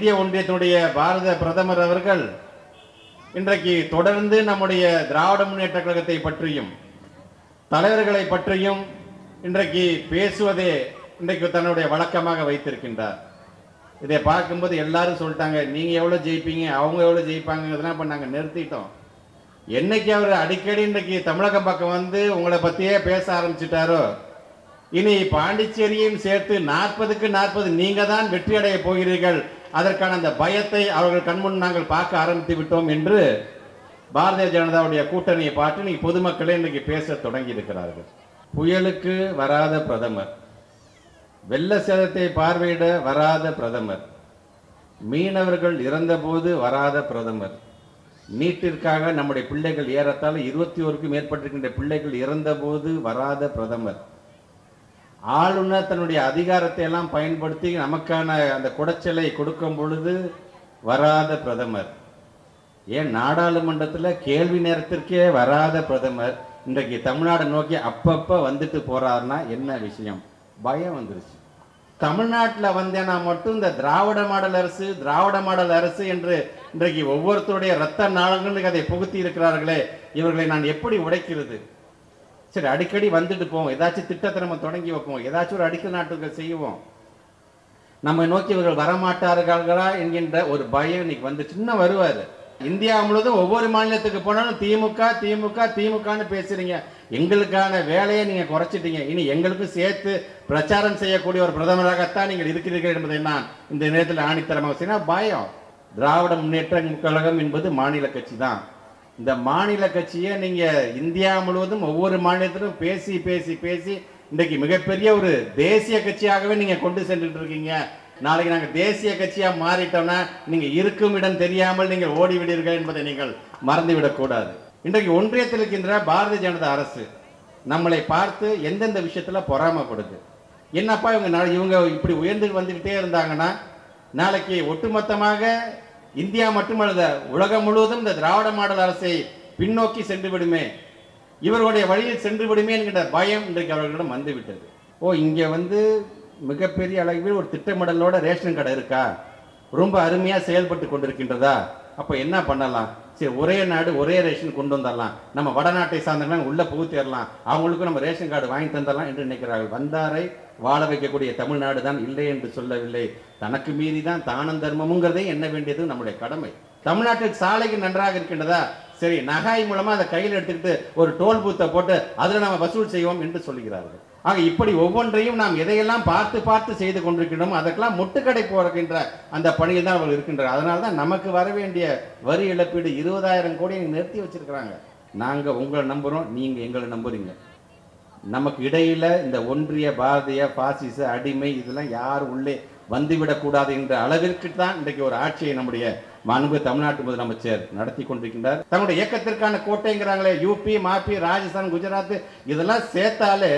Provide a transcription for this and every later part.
இந்திய ஒன்றியத்தினுடைய பாரத பிரதமர் அவர்கள் இன்றைக்கு தொடர்ந்து நம்முடைய திராவிட முன்னேற்ற கழகத்தை பற்றியும் தலைவர்களை பற்றியும் இன்றைக்கு பேசுவதே இன்றைக்கு தன்னுடைய வழக்கமாக வைத்திருக்கின்றார். இதை பார்க்கும்போது எல்லாரும் சொல்லிட்டாங்க நீங்கள் எவ்வளோ ஜெயிப்பீங்க? அவங்க எவ்வளோ ஜெயிப்பாங்கிறதுலாம் இப்போ நாங்கள் நிறுத்திட்டோம். என்னைக்கு அவர் அடிக்கடி இன்றைக்கு தமிழகம் பக்கம் வந்து உங்களை பற்றியே பேச ஆரம்பிச்சிட்டாரோ இனி பாண்டிச்சேரியும் சேர்த்து நாற்பதுக்கு நாற்பது நீங்கள் தான் வெற்றி அடைய போகிறீர்கள். அதற்கான அந்த பயத்தை அவர்கள் கண்முன் நாங்கள் பார்க்க ஆரம்பித்து விட்டோம் என்று பாரதிய ஜனதாவுடைய கூட்டணியை பார்த்து நீ பொதுமக்களே இன்னைக்கு பேச தொடங்கி இருக்கிறார்கள் புயலுக்கு வராத பிரதமர். வெள்ள சேதத்தை பார்வையிட வராத பிரதமர். மீனவர்கள் இறந்தபோது வராத பிரதமர். நீட்டிற்காக நம்முடைய பிள்ளைகள் ஏறத்தாழ இருபத்தி ஓருக்கும் மேற்பட்டிருக்கின்ற பிள்ளைகள் இறந்தபோது வராத பிரதமர். ஆளுநர் தன்னுடைய அதிகாரத்தை எல்லாம் பயன்படுத்தி நமக்கான அந்த குடைச்சலை கொடுக்கும் பொழுது வராத பிரதமர். ஏன் நாடாளுமன்றத்தில் கேள்வி நேரத்திற்கே வராத பிரதமர். இன்றைக்கு தமிழ்நாடு நோக்கி அப்பப்போ வந்துட்டு போகிறாருன்னா என்ன விஷயம்? பயம் வந்துருச்சு. தமிழ்நாட்டில் வந்தேன்னா மட்டும் இந்த திராவிட மாடல் அரசு திராவிட மாடல் அரசு என்று இன்றைக்கு ஒவ்வொருத்தருடைய ரத்த நாளங்களுக்கு அதை புகுத்தி இருக்கிறார்களே. இவர்களை நான் எப்படி உடைக்கிறது? சரி அடிக்கடி வந்துட்டு போவோம். ஏதாச்சும் திட்டத்தை நம்ம தொடங்கி வைப்போம். ஏதாச்சும் ஒரு அடிக்கல் நாட்டுகள் செய்வோம். நம்ம நோக்கி இவர்கள் வரமாட்டார்களா என்கின்ற ஒரு பயம் இன்னைக்கு வந்து சின்ன வருவார். இந்தியா முழுவதும் ஒவ்வொரு மாநிலத்துக்கு போனாலும் திமுக திமுக திமுகன்னு பேசுறீங்க. எங்களுக்கான வேலையை நீங்க குறைச்சிட்டீங்க. இனி எங்களுக்கும் சேர்த்து பிரச்சாரம் செய்யக்கூடிய ஒரு பிரதமராகத்தான் நீங்கள் இருக்கிறீர்கள் என்பதை நான் இந்த நேரத்தில் ஆணித்தரமாக பயம். திராவிட முன்னேற்ற கழகம் என்பது மாநில கட்சி தான். இந்த மாநில கட்சியை நீங்கள் இந்தியா முழுவதும் ஒவ்வொரு மாநிலத்திலும் பேசி பேசி பேசி இன்றைக்கு மிகப்பெரிய ஒரு தேசிய கட்சியாகவே நீங்கள் கொண்டு சென்றுட்டு இருக்கீங்க. நாளைக்கு நாங்கள் தேசிய கட்சியாக மாறிட்டோம்னா நீங்கள் இருக்கும் இடம் தெரியாமல் நீங்கள் ஓடிவிடுவீர்கள் என்பதை நீங்கள் மறந்துவிடக்கூடாது இன்றைக்கு ஒன்றியத்தில் இருக்கின்ற பாரதிய ஜனதா அரசு நம்மளை பார்த்து எந்தெந்த விஷயத்தில் பொறாமைப்படுது? என்னப்பா இவங்க இவங்க இப்படி உயர்ந்து வந்துக்கிட்டே இருந்தாங்கன்னா நாளைக்கு ஒட்டுமொத்தமாக இந்தியா மட்டுமல்ல உலகம் முழுவதும் இந்த திராவிட மாடல் அரசை பின்னோக்கி சென்று விடுமே இவர்களுடைய வழியில் சென்று விடுமே என்கிற பயம் இன்றைக்கு அவர்களிடம் வந்துவிட்டது. ஓ இங்கே வந்து மிகப்பெரிய அளவில் ஒரு திட்டமிடலோட ரேஷன் கடை இருக்கா? ரொம்ப அருமையாக செயல்பட்டு கொண்டிருக்கின்றதா? அப்போ என்ன பண்ணலாம்? சரி ஒரே நாடு ஒரே ரேஷன் கொண்டு வந்துடலாம். நம்ம வடநாட்டை சார்ந்தவங்க உள்ளே புகுத்திடலாம். அவங்களுக்கும் நம்ம ரேஷன் கார்டு வாங்கி தந்துடலாம் என்று நினைக்கிறார்கள். வந்தாரை வாழ வைக்கக்கூடிய தமிழ்நாடு தான் இல்லை என்று சொல்லவில்லை. தனக்கு மீறி தான் தானம் தர்மமுங்கிறதே என்ன வேண்டியது? நம்முடைய கடமை. தமிழ்நாட்டுக்கு சாலைகள் நன்றாக இருக்கின்றதா? சரி நகாய் மூலமா அதை கையில் எடுத்துக்கிட்டு ஒரு டோல் பூத்தை போட்டு அதில் நம்ம வசூல் செய்வோம் என்று சொல்கிறார்கள் ஆக இப்படி ஒவ்வொன்றையும் நாம் எதையெல்லாம் பார்த்து பார்த்து செய்து கொண்டிருக்கின்றோம் அதற்கெல்லாம் முட்டுக்கடை போகின்ற அந்த பணியில் தான் அவர்கள் இருக்கின்றனர். அதனால தான் நமக்கு வர வேண்டிய வரி இழப்பீடு இருபதாயிரம் கோடி நிறுத்தி வச்சிருக்கிறாங்க. நாங்கள் உங்களை நம்புகிறோம் நீங்கள் எங்களை நம்புறீங்க. நமக்கு இடையில இந்த ஒன்றிய பாரதிய பாசிச அடிமை இதெல்லாம் யார் உள்ளே வந்துவிடக்கூடாது என்ற அளவிற்கு தான் இன்றைக்கு ஒரு ஆட்சியை நம்முடைய மாண்பு தமிழ்நாட்டு முதலமைச்சர் நடத்தி கொண்டிருக்கின்றார். தன்னுடைய இயக்கத்திற்கான கோட்டைங்கிறாங்களே யூபி மாபி ராஜஸ்தான் குஜராத் இதெல்லாம் சேர்த்தாலே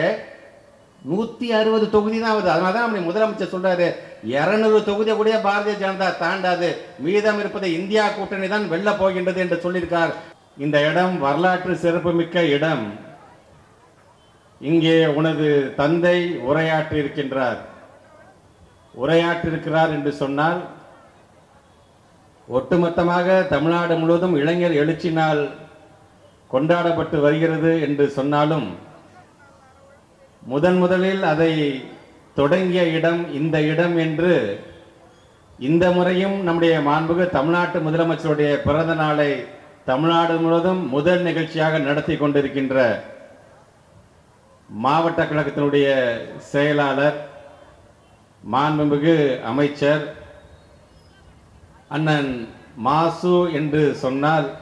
நூத்தி அறுபது தொகுதி தான் வருது அதனால தான் நம்முடைய முதலமைச்சர் சொல்றாரு இருநூறு தொகுதியை கூட பாரதிய ஜனதா தாண்டாது. மீதம் இருப்பதை இந்தியா கூட்டணி தான் வெல்ல போகின்றது என்று சொல்லியிருக்கார். இந்த இடம் வரலாற்று சிறப்புமிக்க இடம். இங்கே உனது தந்தை உரையாற்றியிருக்கின்றார். உரையாற்றிருக்கிறார் என்று சொன்னால் ஒட்டுமொத்தமாக தமிழ்நாடு முழுவதும் இளைஞர் எழுச்சி நாள் கொண்டாடப்பட்டு வருகிறது என்று சொன்னாலும் முதன் முதலில் அதை தொடங்கிய இடம் இந்த இடம் என்று இந்த முறையும் நம்முடைய மாண்புகு தமிழ்நாட்டு முதலமைச்சருடைய பிறந்த நாளை தமிழ்நாடு முழுவதும் முதல் நிகழ்ச்சியாக நடத்தி கொண்டிருக்கின்ற மாவட்ட கழகத்தினுடைய செயலாளர் மாண்புமிகு அமைச்சர் அண்ணன் மாசு என்று சொன்னால்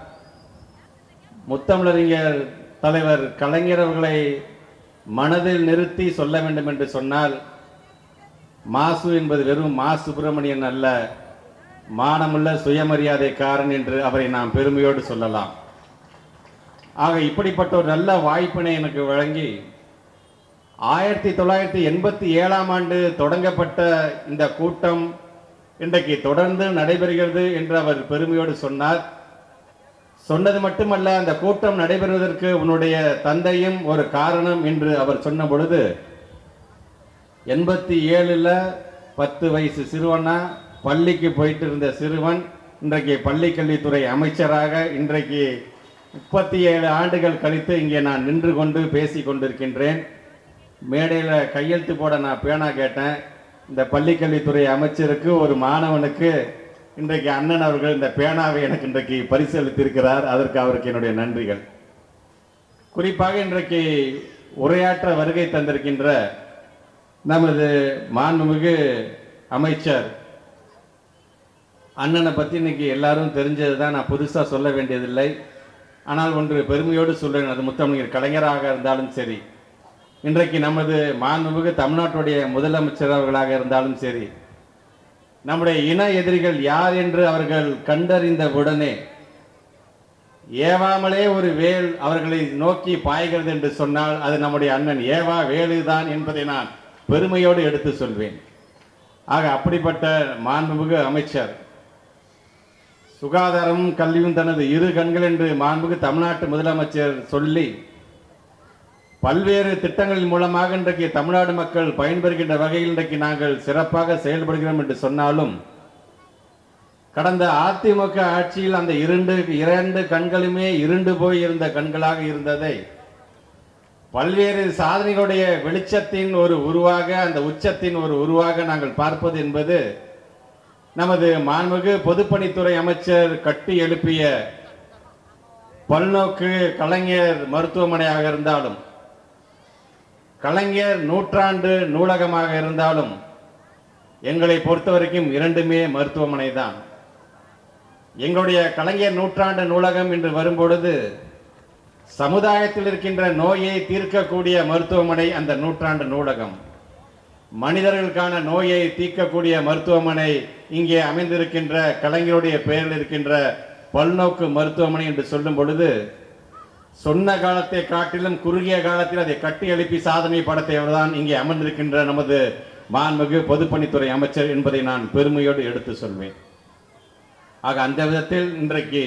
முத்தமிழறிஞர் தலைவர் கலைஞர் அவர்களை மனதில் நிறுத்தி சொல்ல வேண்டும் என்று சொன்னால் மாசு என்பது வெறும் மா சுப்பிரமணியன் அல்ல மானமுள்ள சுயமரியாதைக்காரன் என்று அவரை நாம் பெருமையோடு சொல்லலாம். ஆக இப்படிப்பட்ட ஒரு நல்ல வாய்ப்பினை எனக்கு வழங்கி ஆயிரத்தி தொள்ளாயிரத்தி எண்பத்தி ஏழாம் ஆண்டு தொடங்கப்பட்ட இந்த கூட்டம் இன்றைக்கு தொடர்ந்து நடைபெறுகிறது என்று அவர் பெருமையோடு சொன்னார். சொன்னது மட்டுமல்ல அந்த கூட்டம் நடைபெறுவதற்கு உன்னுடைய தந்தையும் ஒரு காரணம் என்று அவர் சொன்ன பொழுது எண்பத்தி ஏழில் பத்து வயசு சிறுவனா பள்ளிக்கு போயிட்டு இருந்த சிறுவன் இன்றைக்கு பள்ளி கல்வித்துறை அமைச்சராக இன்றைக்கு முப்பத்தி ஏழு ஆண்டுகள் கழித்து இங்கே நான் நின்று கொண்டு பேசி கொண்டிருக்கின்றேன். மேடையில் கையெழுத்து போட நான் பேனா கேட்டேன். இந்த பள்ளிக்கல்வித்துறை அமைச்சருக்கு ஒரு மாணவனுக்கு இன்றைக்கு அண்ணன் அவர்கள் இந்த பேனாவை எனக்கு இன்றைக்கு பரிசளித்திருக்கிறார். அதற்கு அவருக்கு என்னுடைய நன்றிகள். குறிப்பாக இன்றைக்கு உரையாற்ற வருகை தந்திருக்கின்ற நமது மாண்புமிகு அமைச்சர் அண்ணனை பற்றி இன்னைக்கு எல்லாரும் தெரிஞ்சது தான் நான் புதுசாக சொல்ல வேண்டியதில்லை. ஆனால் ஒன்று பெருமையோடு சொல்கிறேன் அது முத்தமிழர் கலைஞராக இருந்தாலும் சரி இன்றைக்கு நமது மாண்புமிகு தமிழ்நாட்டுடைய முதலமைச்சர் அவர்களாக இருந்தாலும் சரி நம்முடைய இன எதிரிகள் யார் என்று அவர்கள் கண்டறிந்த உடனே ஏவாமலே ஒரு வேல் அவர்களை நோக்கி பாய்கிறது என்று சொன்னால் அது நம்முடைய அண்ணன் ஏவா வேலுதான் என்பதை நான் பெருமையோடு எடுத்து சொல்வேன். ஆக அப்படிப்பட்ட மாண்புமிகு அமைச்சர் சுகாதாரமும் கல்வியும் தனது இரு கண்கள் என்று மாண்புமிகு தமிழ்நாட்டு முதலமைச்சர் சொல்லி பல்வேறு திட்டங்களின் மூலமாக இன்றைக்கு தமிழ்நாடு மக்கள் பயன்பெறுகின்ற வகையில் இன்றைக்கு நாங்கள் சிறப்பாக செயல்படுகிறோம் என்று சொன்னாலும் கடந்த அதிமுக ஆட்சியில் அந்த இரண்டு இரண்டு கண்களுமே இருண்டு போய் இருந்த கண்களாக இருந்ததை பல்வேறு சாதனைகளுடைய வெளிச்சத்தின் ஒரு உருவாக அந்த உச்சத்தின் ஒரு உருவாக நாங்கள் பார்ப்பது என்பது நமது மாண்புமிகு பொதுப்பணித்துறை அமைச்சர் கட்டி எழுப்பிய பல்நோக்கு கலைஞர் மருத்துவமனையாக இருந்தாலும் கலைஞர் நூற்றாண்டு நூலகமாக இருந்தாலும் எங்களை பொறுத்த வரைக்கும் இரண்டுமே மருத்துவமனை தான். எங்களுடைய கலைஞர் நூற்றாண்டு நூலகம் என்று வரும்பொழுது சமுதாயத்தில் இருக்கின்ற நோயை தீர்க்கக்கூடிய மருத்துவமனை அந்த நூற்றாண்டு நூலகம். மனிதர்களுக்கான நோயை தீர்க்கக்கூடிய மருத்துவமனை இங்கே அமைந்திருக்கின்ற கலைஞருடைய பெயரில் இருக்கின்ற பல்நோக்கு மருத்துவமனை என்று சொல்லும் பொழுது சொன்ன காலத்தை காட்டிலும் குறுகிய காலத்தில் அதை கட்டி எழுப்பி சாதனை படத்தையவர்தான் இங்கே அமர்ந்திருக்கின்ற நமது மாண்புமிகு பொதுப்பணித்துறை அமைச்சர் என்பதை நான் பெருமையோடு எடுத்து சொல்வேன். ஆக அந்த விதத்தில் இன்றைக்கு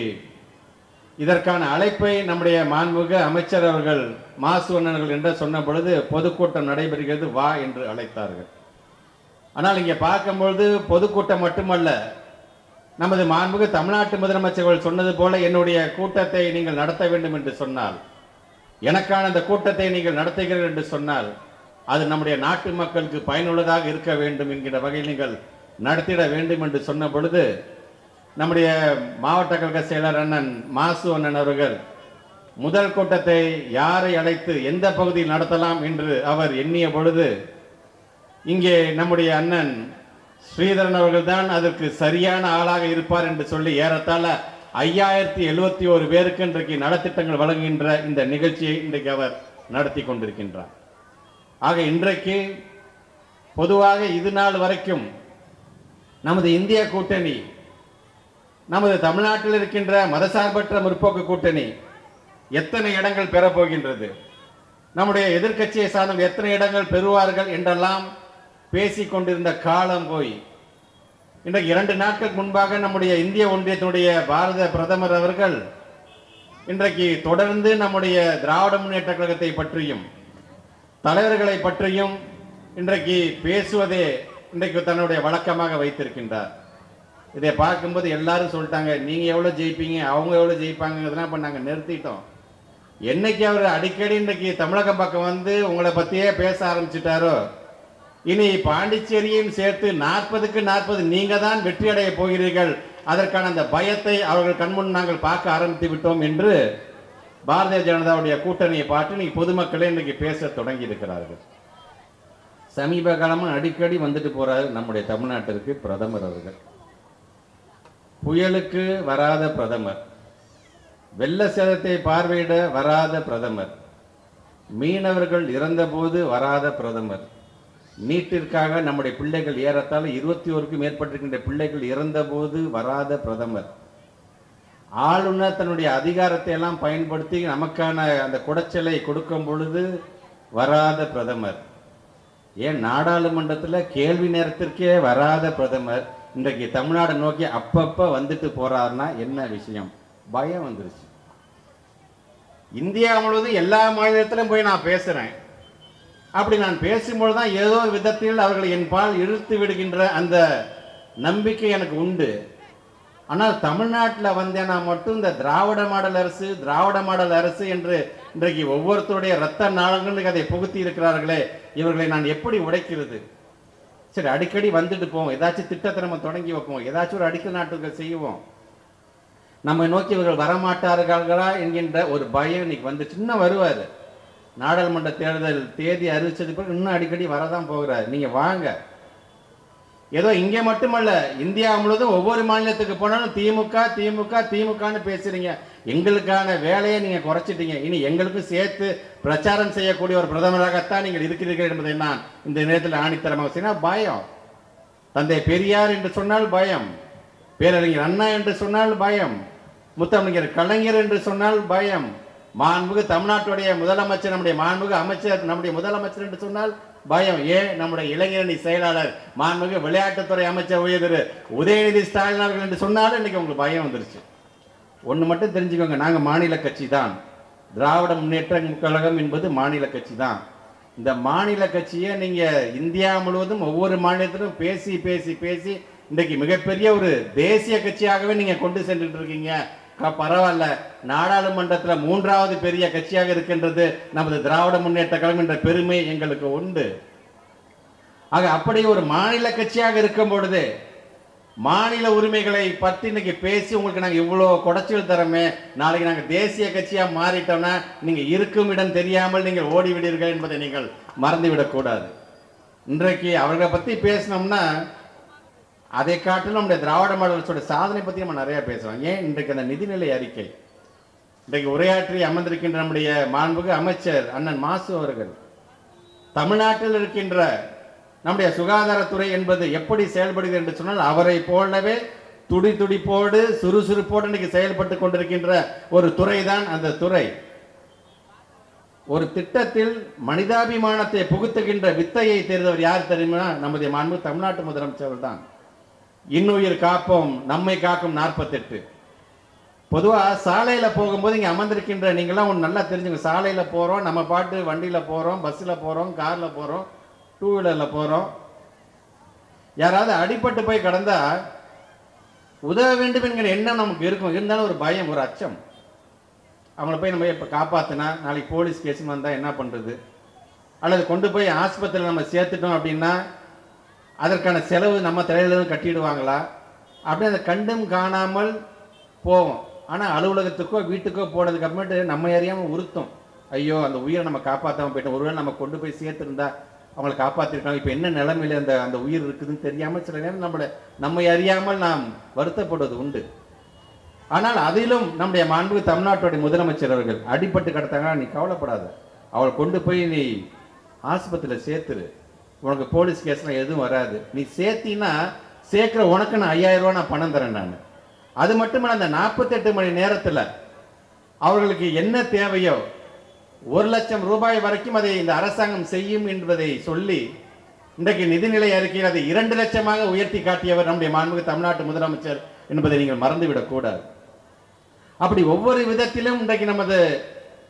இதற்கான அழைப்பை நம்முடைய மாண்புமிகு அமைச்சர் அவர்கள் மாசுவண்ணர்கள் என்று சொன்ன பொழுது பொதுக்கூட்டம் நடைபெறுகிறது வா என்று அழைத்தார்கள். ஆனால் இங்கே பார்க்கும்பொழுது பொதுக்கூட்டம் மட்டுமல்ல நமது மாண்புக்கு தமிழ்நாட்டு முதலமைச்சர்கள் சொன்னது போல என்னுடைய கூட்டத்தை நீங்கள் நடத்த வேண்டும் என்று சொன்னால் எனக்கான அந்த கூட்டத்தை நீங்கள் நடத்துகிறீர்கள் என்று சொன்னால் அது நம்முடைய நாட்டு மக்களுக்கு பயனுள்ளதாக இருக்க வேண்டும் என்கிற வகையில் நீங்கள் நடத்திட வேண்டும் என்று சொன்ன பொழுது நம்முடைய மாவட்ட கழக செயலர் அண்ணன் மாசு அண்ணன் அவர்கள் முதல் கூட்டத்தை யாரை அழைத்து எந்த பகுதியில் நடத்தலாம் என்று அவர் எண்ணிய பொழுது இங்கே நம்முடைய அண்ணன் ஸ்ரீதரன் அவர்கள் தான் அதற்கு சரியான ஆளாக இருப்பார் என்று சொல்லி ஏறத்தாழ ஐயாயிரத்தி எழுபத்தி ஒரு பேருக்கு இன்றைக்கு நலத்திட்டங்கள் வழங்குகின்ற இந்த நிகழ்ச்சியை இன்றைக்கு அவர் நடத்தி கொண்டிருக்கின்றார். ஆக இன்றைக்கு பொதுவாக இது நாள் வரைக்கும் நமது இந்திய கூட்டணி நமது தமிழ்நாட்டில் இருக்கின்ற மதசார்பற்ற முற்போக்கு கூட்டணி எத்தனை இடங்கள் பெறப்போகின்றது நம்முடைய எதிர்க்கட்சியை சார்ந்த எத்தனை இடங்கள் பெறுவார்கள் என்றெல்லாம் பேசி கொண்டிருந்த காலம் போய் இன்றைக்கு இரண்டு நாட்கள் முன்பாக நம்முடைய இந்திய ஒன்றியத்தினுடைய பாரத பிரதமர் அவர்கள் இன்றைக்கு தொடர்ந்து நம்முடைய திராவிட முன்னேற்ற கழகத்தை பற்றியும் தலைவர்களை பற்றியும் இன்றைக்கு பேசுவதே இன்றைக்கு தன்னுடைய வழக்கமாக வைத்திருக்கின்றார். இதை பார்க்கும்போது எல்லாரும் சொல்லிட்டாங்க நீங்கள் எவ்வளோ ஜெயிப்பீங்க? அவங்க எவ்வளோ ஜெயிப்பாங்கிறதுலாம் இப்போ நாங்கள் நிறுத்திட்டோம். என்னைக்கு அவர் அடிக்கடி இன்றைக்கு தமிழகம் பக்கம் வந்து உங்களை பற்றியே பேச ஆரம்பிச்சிட்டாரோ இனி பாண்டிச்சேரியும் சேர்த்து நாற்பதுக்கு நாற்பது நீங்க தான் வெற்றி அடைய போகிறீர்கள். அதற்கான அந்த பயத்தை அவர்கள் கண்முன் நாங்கள் பார்க்க ஆரம்பித்து விட்டோம் என்று பாரதிய ஜனதாவுடைய கூட்டணியை பார்த்து நீ பொதுமக்களே இன்னைக்கு பேச தொடங்கி இருக்கிறார்கள் சமீப காலமா அடிக்கடி வந்துட்டு போறாரு நம்முடைய தமிழ்நாட்டிற்கு பிரதமர் அவர்கள். புயலுக்கு வராத பிரதமர். வெள்ள சேதத்தை பார்வையிட வராத பிரதமர். மீனவர்கள் இறந்தபோது வராத பிரதமர். நீட்டிற்காக நம்முடைய பிள்ளைகள் ஏறத்தாழ இருபத்தி ஓருக்கும் மேற்பட்டிருக்கின்ற பிள்ளைகள் இறந்தபோது வராத பிரதமர். ஆளுநர் தன்னுடைய அதிகாரத்தை எல்லாம் பயன்படுத்தி நமக்கான அந்த குடைச்சலை கொடுக்கும் பொழுது வராத பிரதமர். ஏன் நாடாளுமன்றத்தில் கேள்வி நேரத்திற்கே வராத பிரதமர். இன்றைக்கு தமிழ்நாடு நோக்கி அப்பப்போ வந்துட்டு போறாருன்னா என்ன விஷயம்? பயம் வந்துருச்சு. இந்தியா முழுவதும் எல்லா மாநிலத்திலும் போய் நான் பேசுகிறேன் அப்படி நான் பேசும்பொழுது தான் ஏதோ ஒரு விதத்தில் அவர்களை என் பால் இழுத்து விடுகின்ற அந்த நம்பிக்கை எனக்கு உண்டு. ஆனால் தமிழ்நாட்டில் வந்தேன்னா மட்டும் இந்த திராவிட மாடல் அரசு திராவிட மாடல் அரசு என்று இன்றைக்கு ஒவ்வொருத்தருடைய ரத்த நாளங்களுக்கு அதை புகுத்தி இருக்கிறார்களே இவர்களை நான் எப்படி உடைக்கிறது? சரி அடிக்கடி வந்துட்டு போவோம். ஏதாச்சும் திட்டத்தை நம்ம தொடங்கி வைப்போம். ஏதாச்சும் ஒரு அடிக்கல் நாட்டுகள் செய்வோம். நம்மை நோக்கி இவர்கள் வரமாட்டார்களா என்கின்ற ஒரு பயம் இன்னைக்கு வந்து சின்ன வருவார். நாடாளுமன்ற தேர்தல் தேதி அறிவிச்சது பிறகு இன்னும் அடிக்கடி வரதான் போகிறார். நீங்கள் வாங்க. ஏதோ இங்கே மட்டுமல்ல இந்தியா முழுவதும் ஒவ்வொரு மாநிலத்துக்கு போனாலும் திமுக திமுக திமுகன்னு பேசுறீங்க. எங்களுக்கான வேலையை நீங்கள் குறைச்சிட்டீங்க. இனி எங்களுக்கும் சேர்த்து பிரச்சாரம் செய்யக்கூடிய ஒரு பிரதமராகத்தான் நீங்கள் இருக்கிறீர்கள் என்பதை நான் இந்த நேரத்தில் ஆணித்தரமாக பயம். தந்தை பெரியார் என்று சொன்னால் பயம். பேரறிஞர் அண்ணா என்று சொன்னால் பயம். முத்தமிழர் கலைஞர் என்று சொன்னால் பயம். மாண்புக்கு தமிழ்நாட்டுடைய முதலமைச்சர் நம்முடைய மாண்புக்கு அமைச்சர் நம்முடைய முதலமைச்சர் என்று சொன்னால் பயம். ஏன்? நம்முடைய இளைஞரணி செயலாளர் மாண்புக்கு விளையாட்டுத்துறை அமைச்சர் உயர் உதயநிதி ஸ்டாலின் அவர்கள் என்று சொன்னாலும் இன்னைக்கு உங்களுக்கு பயம் வந்துருச்சு. ஒன்று மட்டும் தெரிஞ்சுக்கோங்க நாங்கள் மாநில கட்சி தான். திராவிட முன்னேற்ற கழகம் என்பது மாநில கட்சி தான். இந்த மாநில கட்சியை நீங்கள் இந்தியா முழுவதும் ஒவ்வொரு மாநிலத்திலும் பேசி பேசி பேசி இன்றைக்கு மிகப்பெரிய ஒரு தேசிய கட்சியாகவே நீங்கள் கொண்டு சென்றுட்டு இருக்கீங்க. பரவாயில்ல. நாடாளுமன்றத்தில் மூன்றாவது பெரிய கட்சியாக இருக்கின்றது நமது திராவிட முன்னேற்ற கழகம் என்ற பெருமை எங்களுக்கு உண்டு. ஆக அப்படி ஒரு மாநில கட்சியாக இருக்கும் பொழுது மாநில உரிமைகளை பற்றி இன்னைக்கு பேசி உங்களுக்கு நாங்கள் இவ்வளோ குடைச்சல் தரமே நாளைக்கு நாங்கள் தேசிய கட்சியாக மாறிட்டோம்னா நீங்கள் இருக்கும் இடம் தெரியாமல் நீங்கள் ஓடிவிடுவீர்கள் என்பதை நீங்கள் மறந்துவிடக்கூடாது. இன்றைக்கு அவர்களை பற்றி பேசினோம்னா அதை காட்டிலும் நம்முடைய திராவிட மாடலோட சாதனை பற்றி நம்ம நிறையா பேசுகிறோம் ஏன் இன்றைக்கு அந்த நிதிநிலை அறிக்கை? இன்றைக்கு உரையாற்றி அமர்ந்திருக்கின்ற நம்முடைய மாண்புகு அமைச்சர் அண்ணன் மாசு அவர்கள் தமிழ்நாட்டில் இருக்கின்ற நம்முடைய சுகாதாரத்துறை என்பது எப்படி செயல்படுகிறது என்று சொன்னால் அவரை போலவே துடி துடிப்போடு சுறுசுறுப்போடு இன்னைக்கு செயல்பட்டு கொண்டிருக்கின்ற ஒரு துறை தான் அந்த துறை. ஒரு திட்டத்தில் மனிதாபிமானத்தை புகுத்துகின்ற வித்தையை தேர்ந்தவர் யார் தெரியுமா? நமது மாண்பு தமிழ்நாட்டு முதலமைச்சர் தான் இன்னுயிர் காப்போம் நம்மை காக்கும் நாற்பத்தெட்டு. பொதுவாக சாலையில் போகும்போது இங்கே அமர்ந்திருக்கின்ற நீங்களாம் ஒன்று நல்லா தெரிஞ்சுங்க. சாலையில் போகிறோம் நம்ம பாட்டு வண்டியில் போகிறோம் பஸ்ஸில் போகிறோம் காரில் போகிறோம் டூ வீலரில் போகிறோம் யாராவது அடிபட்டு போய் கடந்தால் உதவ வேண்டும் என்கிற எண்ணம் நமக்கு இருக்கும். இருந்தாலும் ஒரு பயம் ஒரு அச்சம். அவங்கள போய் நம்ம இப்போ காப்பாற்றினா நாளைக்கு போலீஸ் கேஸ்னு வந்தால் என்ன பண்ணுறது அல்லது கொண்டு போய் ஆஸ்பத்திரியில் நம்ம சேர்த்துட்டோம் அப்படின்னா அதற்கான செலவு நம்ம தலையில கட்டிடுவாங்களா? அப்படியே அதை கண்டும் காணாமல் போவோம் ஆனால் அலுவலகத்துக்கோ வீட்டுக்கோ போனதுக்கு அப்புறமேட்டு நம்ம அறியாமல் உறுத்தும். ஐயோ அந்த உயிரை நம்ம காப்பாற்றாமல் போயிட்டோம். ஒருவேளை நம்ம கொண்டு போய் சேர்த்துருந்தா அவங்கள காப்பாற்றிருக்காங்க இப்போ என்ன நிலைமையில அந்த அந்த உயிர் இருக்குதுன்னு தெரியாமல் சில நேரம் நம்மளை நம்மை அறியாமல் நாம் வருத்தப்படுவது உண்டு. ஆனால் அதிலும் நம்முடைய மாண்பு தமிழ்நாட்டுடைய முதலமைச்சர் அவர்கள் அடிபட்டு கிடத்தாங்கன்னா நீ கவலைப்படாத. அவளை கொண்டு போய் நீ ஆஸ்பத்திரியில் சேர்த்துரு. உனக்கு போலீஸ் கேஸ்லாம் எதுவும் வராது. நீ சேர்த்தினா சேர்க்குற உனக்கு நான் ஐயாயிரம் ரூபா நான் பணம் தரேன் நான். அது மட்டுமல்ல அந்த நாற்பத்தெட்டு மணி நேரத்தில் அவர்களுக்கு என்ன தேவையோ ஒரு லட்சம் ரூபாய் வரைக்கும் அதை இந்த அரசாங்கம் செய்யும் என்பதை சொல்லி இன்றைக்கு நிதிநிலை அறிக்கையில் அதை இரண்டு லட்சமாக உயர்த்தி காட்டியவர் நம்முடைய மாண்புமிகு தமிழ்நாட்டு முதலமைச்சர் என்பதை நீங்கள் மறந்துவிடக்கூடாது அப்படி ஒவ்வொரு விதத்திலும் இன்றைக்கு நமது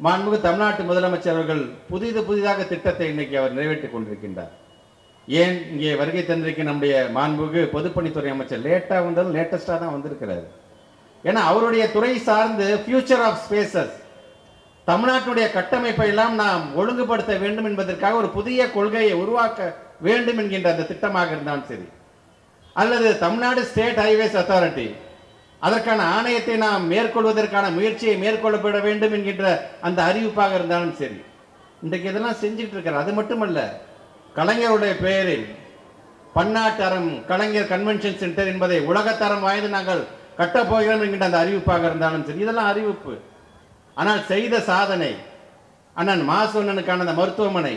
மாண்புமிகு தமிழ்நாட்டு முதலமைச்சர் அவர்கள் புதிது புதிதாக திட்டத்தை இன்னைக்கு அவர் நிறைவேற்றிக் கொண்டிருக்கின்றார். ஏன் இங்கே வருகை தந்திருக்க நம்முடைய மாண்புக்கு பொதுப்பணித்துறை அமைச்சர் லேட்டாக வந்தாலும் லேட்டஸ்டாக தான் வந்திருக்கிறார். ஏன்னா அவருடைய துறை சார்ந்து ஃபியூச்சர் ஆஃப் ஸ்பேசஸ் தமிழ்நாட்டுடைய கட்டமைப்பை எல்லாம் நாம் ஒழுங்குபடுத்த வேண்டும் என்பதற்காக ஒரு புதிய கொள்கையை உருவாக்க வேண்டும் என்கின்ற அந்த திட்டமாக இருந்தாலும் சரி அல்லது தமிழ்நாடு ஸ்டேட் ஹைவேஸ் அத்தாரிட்டி அதற்கான ஆணையத்தை நாம் மேற்கொள்வதற்கான முயற்சியை மேற்கொள்ளப்பட வேண்டும் என்கின்ற அந்த அறிவிப்பாக இருந்தாலும் சரி இன்றைக்கு இதெல்லாம் செஞ்சுட்டு இருக்கிறார் அது மட்டுமல்ல கலைஞருடைய பெயரில் பன்னாட்டரம் கலைஞர் கன்வென்ஷன் சென்டர் என்பதை உலகத்தரம் வாய்ந்து நாங்கள் கட்டப்போகிறோம் என்கின்ற அந்த அறிவிப்பாக இருந்தாலும் சரி இதெல்லாம் அறிவிப்பு. ஆனால் செய்த சாதனை அண்ணன் மாசோண்ணனுக்கான அந்த மருத்துவமனை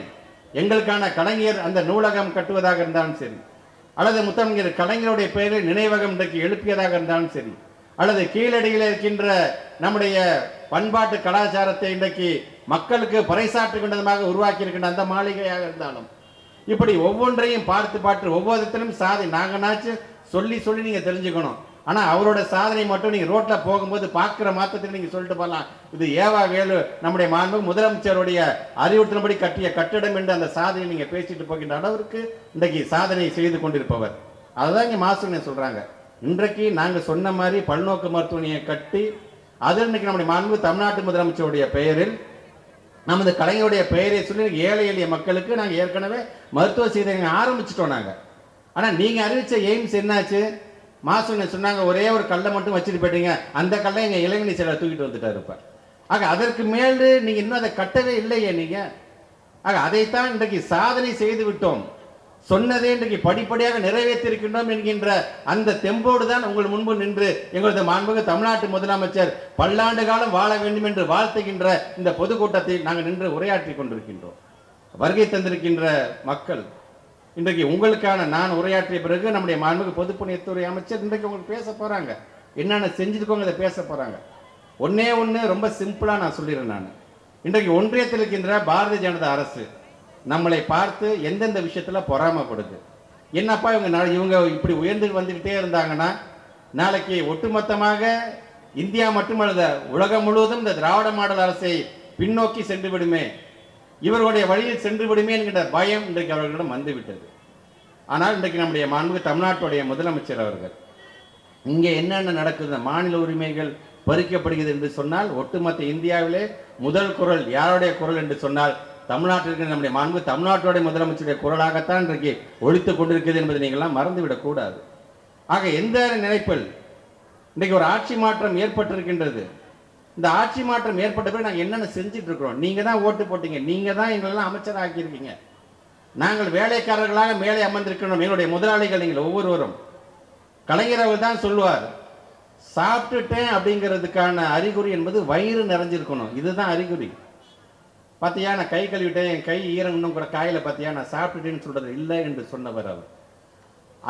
எங்களுக்கான கலைஞர் அந்த நூலகம் கட்டுவதாக இருந்தாலும் சரி அல்லது முத்தமிழர் கலைஞருடைய பெயரில் நினைவகம் இன்றைக்கு எழுப்பியதாக இருந்தாலும் சரி அல்லது கீழடியில் இருக்கின்ற நம்முடைய பண்பாட்டு கலாச்சாரத்தை இன்றைக்கு மக்களுக்கு பறைசாற்றுகின்றதமாக உருவாக்கி இருக்கின்ற அந்த மாளிகையாக இருந்தாலும் இப்படி ஒவ்வொன்றையும் பார்த்து பார்த்து ஒவ்வொருத்தரும் சாதனை நாங்கனாச்சும் சொல்லி சொல்லி நீங்கள் தெரிஞ்சுக்கணும். ஆனால் அவரோட சாதனை மட்டும் நீங்கள் ரோட்டில் போகும்போது பார்க்குற மாத்திரத்தில் நீங்கள் சொல்லிட்டு போகலாம் இது ஏவா வேலு நம்முடைய மாண்பு முதலமைச்சருடைய அறிவுறுத்தினபடி கட்டிய கட்டிடம் என்று அந்த சாதனை நீங்கள் பேசிட்டு போகின்ற அளவிற்கு இன்றைக்கு சாதனை செய்து கொண்டிருப்பவர். அதுதான் இங்கே மாசுன்னு சொல்கிறாங்க இன்றைக்கு நாங்கள் சொன்ன மாதிரி பல்நோக்கு மருத்துவமனையை கட்டி அது இன்றைக்கி நம்முடைய மாண்பு தமிழ்நாட்டு முதலமைச்சருடைய பெயரில் நமது கலைஞருடைய பெயரை சொல்லி ஏழை எளிய மக்களுக்கு நாங்கள் ஏற்கனவே மருத்துவ சேவையை ஆரம்பிச்சிட்டோம் நாங்கள் ஆனால் நீங்கள் அறிவித்த எய்ம்ஸ் என்னாச்சு? மாசு சொன்னாங்க ஒரே ஒரு கல்லை மட்டும் வச்சுட்டு போயிட்டீங்க. அந்த கல்லை எங்கள் இளைஞனி சிலர் தூக்கிட்டு வந்துட்டார் இப்ப. ஆக அதற்கு மேல் நீங்கள் இன்னும் அதை கட்டவே இல்லையே நீங்கள் ஆக அதைத்தான் இன்றைக்கு சாதனை செய்து விட்டோம். சொன்னதே இன்றைக்கு படிப்படியாக நிறைவேற்றிருக்கின்றோம் என்கின்ற அந்த தெம்போடு தான் உங்கள் முன்பு நின்று எங்களது மாண்புமிகு தமிழ்நாட்டு முதலமைச்சர் பல்லாண்டு காலம் வாழ வேண்டும் என்று வாழ்த்துகின்ற இந்த பொதுக்கூட்டத்தில் நாங்கள் நின்று உரையாற்றி கொண்டிருக்கின்றோம். வருகை தந்திருக்கின்ற மக்கள் இன்றைக்கு உங்களுக்கான நான் உரையாற்றிய பிறகு நம்முடைய மாண்புமிகு பொதுப்பணித்துறை அமைச்சர் இன்றைக்கு உங்களுக்கு பேச போகிறாங்க என்னென்ன செஞ்சுருக்கோங்க இதை பேச போகிறாங்க ஒன்றே ஒன்று ரொம்ப சிம்பிளாக நான் சொல்லிடுறேன் நான். இன்றைக்கு ஒன்றியத்தில் இருக்கின்ற பாரதிய ஜனதா அரசு நம்மளை பார்த்து எந்தெந்த விஷயத்தில் பொறாமைப்படுது. என்னப்பா இவங்க நாளை- இவங்க இப்படி உயர்ந்து வந்துக்கிட்டே இருந்தாங்கன்னா நாளைக்கு ஒட்டுமொத்தமாக இந்தியா மட்டுமல்ல உலகம் முழுவதும் இந்த திராவிட மாடல் அரசை பின்னோக்கி சென்று விடுமே. இவர்களுடைய வழியில் சென்று விடுமே என்கின்ற பயம் இன்றைக்கு அவர்களிடம் வந்துவிட்டது. ஆனால் இன்றைக்கு நம்முடைய மாண்பு தமிழ்நாட்டுடைய முதலமைச்சர் அவர்கள் இங்கே என்னென்ன நடக்குது மாநில உரிமைகள் பறிக்கப்படுகிறது என்று சொன்னால் ஒட்டுமொத்த இந்தியாவிலே முதல் குரல் யாருடைய குரல் என்று சொன்னால் தமிழ்நாட்டிற்கு நம்முடைய மாண்பு தமிழ்நாட்டுடைய முதலமைச்சருடைய குரலாகத்தான் இன்றைக்கு ஒழித்துக் கொண்டிருக்கிறது என்பதை நீங்கள்லாம் மறந்துவிடக்கூடாது. ஆக எந்த நினைப்பில் இன்றைக்கு ஒரு ஆட்சி மாற்றம் ஏற்பட்டிருக்கின்றது? இந்த ஆட்சி மாற்றம் ஏற்பட்ட பிறகு நாங்கள் என்னென்ன செஞ்சுட்டு இருக்கிறோம் நீங்கள் தான் ஓட்டு போட்டீங்க. நீங்கள் தான் எங்களெல்லாம் அமைச்சர் ஆக்கியிருக்கீங்க நாங்கள் வேலைக்காரர்களாக மேலே அமர்ந்திருக்கிறோம். எங்களுடைய முதலாளிகள் நீங்கள் ஒவ்வொருவரும். கலைஞர் அவர் தான் சொல்லுவார் சாப்பிட்டுட்டேன் அப்படிங்கிறதுக்கான அறிகுறி என்பது வயிறு நிறைஞ்சிருக்கணும். இதுதான் அறிகுறி. பார்த்தியா நான் கை கழுவிட்டேன் என் கை ஈரம் இன்னும் கூட காயில் பார்த்தியா நான் சாப்பிட்டுட்டேன்னு சொல்கிறது இல்லை என்று சொன்னவர் அவர்.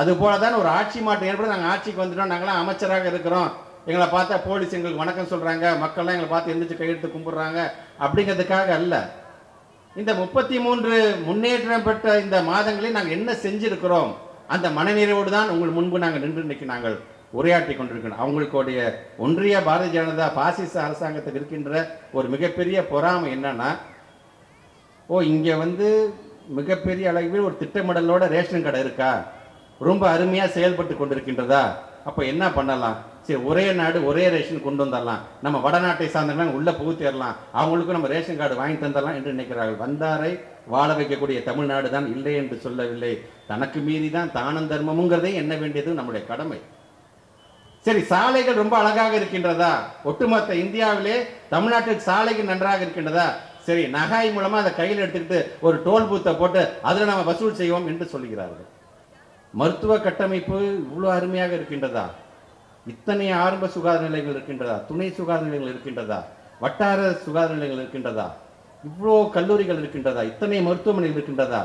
அது போல தான் ஒரு ஆட்சி மாற்றம் ஏற்பட நாங்கள் ஆட்சிக்கு வந்துட்டோம் நாங்களாம் அமைச்சராக இருக்கிறோம். எங்களை பார்த்தா போலீஸ் எங்களுக்கு வணக்கம் சொல்கிறாங்க மக்கள்லாம் எங்களை பார்த்து எந்திரிச்சு கையெழுத்து கும்பிட்றாங்க. அப்படிங்கிறதுக்காக அல்ல. இந்த முப்பத்தி மூன்று முன்னேற்றம் பெற்ற இந்த மாதங்களில் நாங்கள் என்ன செஞ்சிருக்கிறோம்? அந்த மனநிறைவோடு தான் உங்கள் முன்பு நாங்கள் நின்று இன்னைக்கு நாங்கள் உரையாற்றி கொண்டிருக்கிறோம். அவங்களுடைய ஒன்றிய பாரதிய ஜனதா பாசிச அரசாங்கத்துக்கு இருக்கின்ற ஒரு மிகப்பெரிய பொறாமை என்னன்னா ஓ இங்கே வந்து மிகப்பெரிய அளவில் ஒரு திட்டமிடலோட ரேஷன் கடை இருக்கா? ரொம்ப அருமையாக செயல்பட்டு கொண்டிருக்கின்றதா? அப்போ என்ன பண்ணலாம்? சரி ஒரே நாடு ஒரே ரேஷன் கொண்டு வந்துடலாம். நம்ம வடநாட்டை சார்ந்தவங்க உள்ளே புகுத்திடலாம் அவங்களுக்கும் நம்ம ரேஷன் கார்டு வாங்கி தந்துடலாம் என்று நினைக்கிறார்கள். வந்தாரை வாழ வைக்கக்கூடிய தமிழ்நாடு தான் இல்லை என்று சொல்லவில்லை. தனக்கு மீறி தான் தானம் தர்மமுங்கிறதே என்ன வேண்டியது? நம்முடைய கடமை. சரி சாலைகள் ரொம்ப அழகாக இருக்கின்றதா? ஒட்டுமொத்த இந்தியாவிலே தமிழ்நாட்டுக்கு சாலைகள் நன்றாக இருக்கின்றதா? சரி நகாய் மூலமா அதை கையில் எடுத்துக்கிட்டு ஒரு டோல் பூத்தை போட்டு அதில் நம்ம வசூல் செய்வோம் என்று சொல்லுகிறார்கள். மருத்துவ கட்டமைப்பு இவ்வளோ அருமையாக இருக்கின்றதா? இத்தனை ஆரம்ப சுகாதார நிலையங்கள் இருக்கின்றதா? துணை சுகாதார நிலையங்கள் இருக்கின்றதா? வட்டார சுகாதார நிலையங்கள் இருக்கின்றதா? இவ்வளோ கல்லூரிகள் இருக்கின்றதா? இத்தனை மருத்துவமனைகள் இருக்கின்றதா?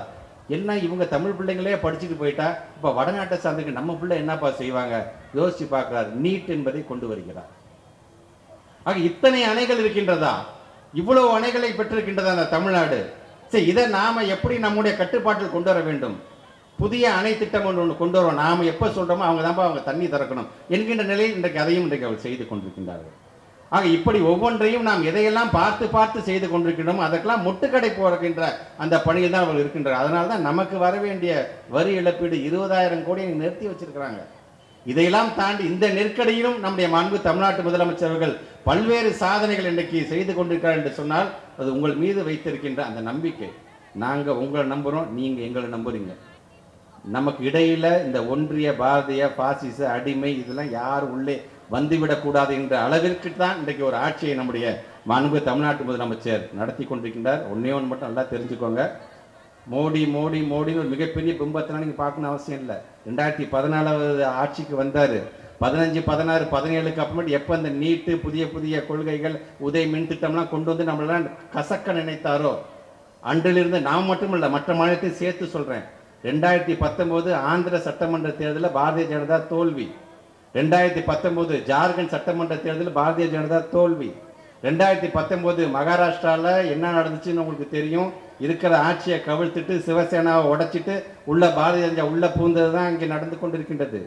எல்லாம் இவங்க தமிழ் பிள்ளைங்களே படிச்சுட்டு போயிட்டா? இப்போ வடநாட்டை சார்ந்துக்கு நம்ம பிள்ளை என்னப்பா செய்வாங்க? யோசிச்சு பார்க்குறாரு. நீட் என்பதை கொண்டு வருகிறார். ஆக இத்தனை அணைகள் இருக்கின்றதா? இவ்வளவு அணைகளை பெற்றிருக்கின்றது அந்த தமிழ்நாடு. சரி இதை நாம் எப்படி நம்முடைய கட்டுப்பாட்டில் கொண்டு வர வேண்டும்? புதிய அணை திட்டம் ஒன்று ஒன்று கொண்டு வரோம். நாம் எப்போ சொல்கிறோமோ அவங்க தான் அவங்க தண்ணி திறக்கணும் என்கின்ற நிலையில் இன்றைக்கு அதையும் இன்றைக்கு அவர் செய்து கொண்டிருக்கின்றார்கள். ஆக இப்படி ஒவ்வொன்றையும் நாம் எதையெல்லாம் பார்த்து பார்த்து செய்து கொண்டிருக்கின்றோமோ அதற்கெல்லாம் முட்டுக்கடை போகின்ற அந்த பணியில் தான் அவர்கள் இருக்கின்றார் அதனால தான் நமக்கு வர வேண்டிய வரி இழப்பீடு இருபதாயிரம் கோடி நிறுத்தி வச்சிருக்கிறாங்க. இதையெல்லாம் தாண்டி இந்த நெருக்கடியிலும் நம்முடைய மாண்பு தமிழ்நாட்டு முதலமைச்சர்கள் பல்வேறு சாதனைகள் இன்றைக்கு செய்து கொண்டிருக்கிறார் என்று சொன்னால் அது உங்கள் மீது வைத்திருக்கின்ற அந்த நம்பிக்கை. நாங்கள் உங்களை நம்புறோம் நீங்கள் எங்களை நம்புறீங்க. நமக்கு இடையில் இந்த ஒன்றிய பாரதிய பாசிச அடிமை இதெல்லாம் யார் உள்ளே வந்துவிடக்கூடாது என்ற அளவிற்கு தான் இன்றைக்கு ஒரு ஆட்சியை நம்முடைய மாண்பு தமிழ்நாட்டு முதலமைச்சர் நடத்தி கொண்டிருக்கின்றார். ஒன்றே ஒன்று மட்டும் நல்லா தெரிஞ்சுக்கோங்க. மோடி மோடி மோடின்னு ஒரு மிகப்பெரிய பிம்பத்தெல்லாம் நீங்கள் பார்க்கணும் அவசியம் இல்லை. ரெண்டாயிரத்தி பதினாலாவது ஆட்சிக்கு வந்தார். பதினஞ்சு பதினாறு பதினேழுக்கு அப்புறமேட்டு எப்போ இந்த நீட்டு புதிய புதிய கொள்கைகள் உதய் மின் திட்டம்லாம் கொண்டு வந்து நம்மளெல்லாம் கசக்க நினைத்தாரோ? அன்றிலிருந்து நான் மட்டும் இல்லை மற்ற மாநிலத்தையும் சேர்த்து சொல்கிறேன் ரெண்டாயிரத்தி பத்தொம்போது ஆந்திர சட்டமன்ற தேர்தலில் பாரதிய ஜனதா தோல்வி. ரெண்டாயிரத்தி பத்தொம்போது ஜார்க்கண்ட் சட்டமன்ற தேர்தலில் பாரதிய ஜனதா தோல்வி. ரெண்டாயிரத்தி பத்தொம்போது மகாராஷ்டிராவில் என்ன நடந்துச்சுன்னு உங்களுக்கு தெரியும். இருக்கிற ஆட்சியை கவிழ்த்துட்டு சிவசேனாவை உடைச்சிட்டு உள்ள பாரதிய ஜனதா உள்ள பூந்தது தான் இங்கே நடந்து கொண்டிருக்கின்றது.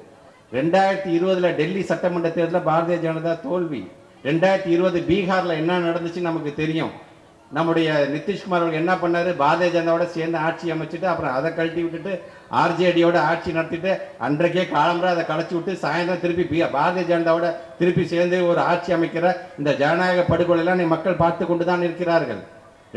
ரெண்டாயிரத்தி இருபதில் டெல்லி சட்டமன்ற தேர்தலில் பாரதிய ஜனதா தோல்வி. ரெண்டாயிரத்தி இருபது பீகாரில் என்ன நடந்துச்சுன்னு நமக்கு தெரியும். நம்முடைய நிதிஷ்குமார் அவர்கள் என்ன பண்ணார்? பாரதிய ஜனதாவோட சேர்ந்து ஆட்சி அமைச்சிட்டு அப்புறம் அதை கழட்டி விட்டுட்டு ஆர்ஜேடியோட ஆட்சி நடத்திட்டு அன்றைக்கே காலம்புற அதை கலைச்சி விட்டு சாயந்தரம் திருப்பி பாரதிய ஜனதாவோட திருப்பி சேர்ந்து ஒரு ஆட்சி அமைக்கிற இந்த ஜனநாயக படுகொலையெல்லாம் நீ மக்கள் பார்த்து கொண்டு தான் இருக்கிறார்கள்.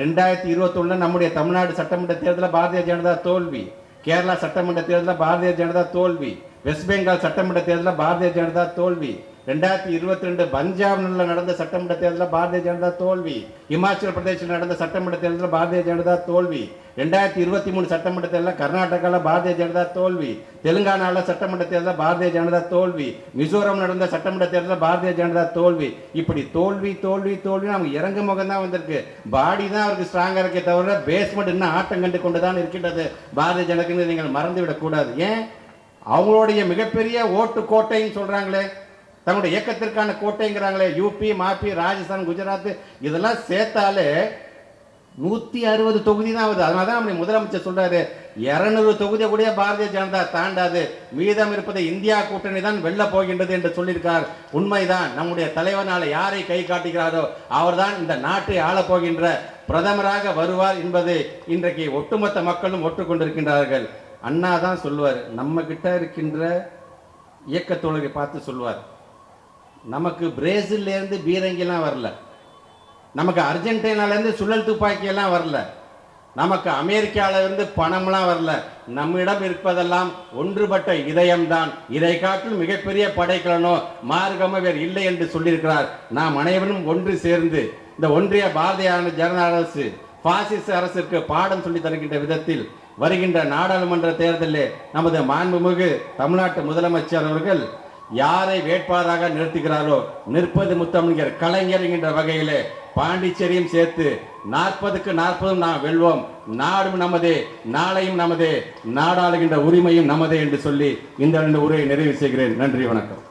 ரெண்டாயிரத்தி இருபத்தொன்னில் நம்முடைய தமிழ்நாடு சட்டமன்ற தேர்தலில் பாரதிய ஜனதா தோல்வி. கேரளா சட்டமன்ற தேர்தலில் பாரதிய ஜனதா தோல்வி. வெஸ்ட் பெங்கால் சட்டமன்ற தேர்தலில் பாரதிய ஜனதா தோல்வி. ரெண்டாயிரத்தி இருபத்தி ரெண்டு பஞ்சாப்ல நடந்த சட்டமன்ற தேர்தலில் பாரதிய ஜனதா தோல்வி. இமாச்சல பிரதேசில் நடந்த சட்டமன்ற தேர்தலில் பாரதிய ஜனதா தோல்வி. ரெண்டாயிரத்தி இருபத்தி மூணு சட்டமன்ற தேர்தலில் கர்நாடகாவில் பாரதிய ஜனதா தோல்வி. தெலுங்கானாவில் சட்டமன்ற தேர்தலில் பாரதிய ஜனதா தோல்வி. மிசோரம் நடந்த சட்டமன்ற தேர்தலில் பாரதிய ஜனதா தோல்வி. இப்படி தோல்வி தோல்வி தோல்வி அவங்க இறங்கு முகம் தான் வந்திருக்கு. பாடி தான் அவருக்கு ஸ்ட்ராங்காக இருக்கே தவிர பேஸ்மெண்ட் இன்னும் ஆட்டம் கண்டு கொண்டு தான் இருக்கின்றது. பாரதிய ஜனதாக்கு நீங்கள் மறந்து விடக்கூடாது. ஏன்? அவங்களுடைய மிகப்பெரிய ஓட்டு கோட்டைன்னு சொல்கிறாங்களே தன்னுடைய இயக்கத்திற்கான கோட்டைங்கிறாங்களே யூபி மாபி ராஜஸ்தான் குஜராத் இதெல்லாம் சேர்த்தாலே நூற்றி அறுபது தொகுதி தான் ஆகுது. அதனால தான் நம்முடைய முதலமைச்சர் சொல்கிறாரு இரநூறு தொகுதியை கூட பாரதிய ஜனதா தாண்டாது. மீதம் இருப்பதை இந்தியா கூட்டணி தான் வெல்ல போகின்றது என்று சொல்லியிருக்கார். உண்மைதான் நம்முடைய தலைவனால் யாரை கை காட்டுகிறாரோ அவர்தான் இந்த நாட்டை ஆளப் போகின்ற பிரதமராக வருவார் என்பது இன்றைக்கு ஒட்டுமொத்த மக்களும் ஒட்டுக்கொண்டிருக்கின்றார்கள் அண்ணா தான் சொல்லுவார் நம்மக்கிட்ட இருக்கின்ற இயக்க தோழரை பார்த்து சொல்லுவார் நமக்கு பிரேசில்லேருந்து பீரங்கிலாம் வரல நமக்கு அர்ஜென்டினாலேருந்து சுழல் துப்பாக்கியெல்லாம் வரல நமக்கு அமெரிக்காவிலிருந்து பணம்லாம் வரல நம்மிடம் இருப்பதெல்லாம் ஒன்றுபட்ட இதயம்தான். இதை காட்டிலும் மிகப்பெரிய படைக்கலனோ மார்க்கமோ வேறு இல்லை என்று சொல்லியிருக்கிறார். நாம் அனைவரும் ஒன்று சேர்ந்து இந்த ஒன்றிய பாரதிய ஜனதா அரசு பாசிச அரசிற்கு பாடம் சொல்லி தருகின்ற விதத்தில் வருகின்ற நாடாளுமன்ற தேர்தலில் நமது மாண்புமிகு தமிழ்நாட்டு முதலமைச்சர் அவர்கள் யாரை வேட்பாளராக நிறுத்துகிறாரோ நிற்பது முத்தமிழர் கலைஞர் என்கின்ற வகையிலே பாண்டிச்சேரியும் சேர்த்து நாற்பதுக்கு நாற்பதும் நாம் வெல்வோம். நாடும் நமதே நாளையும் நமதே நாடாளுகின்ற உரிமையும் நமதே என்று சொல்லி இந்த ரெண்டு உரையை நிறைவு செய்கிறேன். நன்றி வணக்கம்.